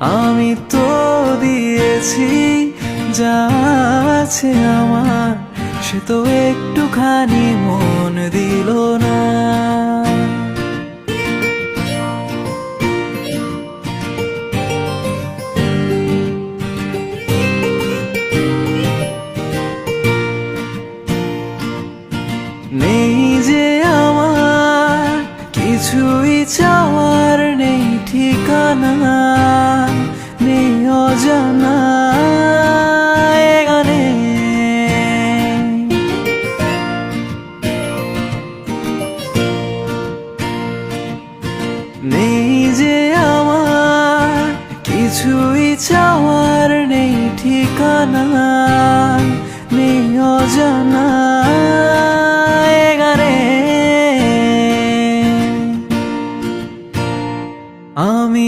আমি তো দিয়েছি যা আছে আমার, সে তো একটুখানি মন দিল না। নেই যে আমার, কিছুই চাওয়ার নেই ঠিকানা। নেই যে আমার কিছুই চাওয়ার নেই ঠিকানা নেই অজানা গানে আমি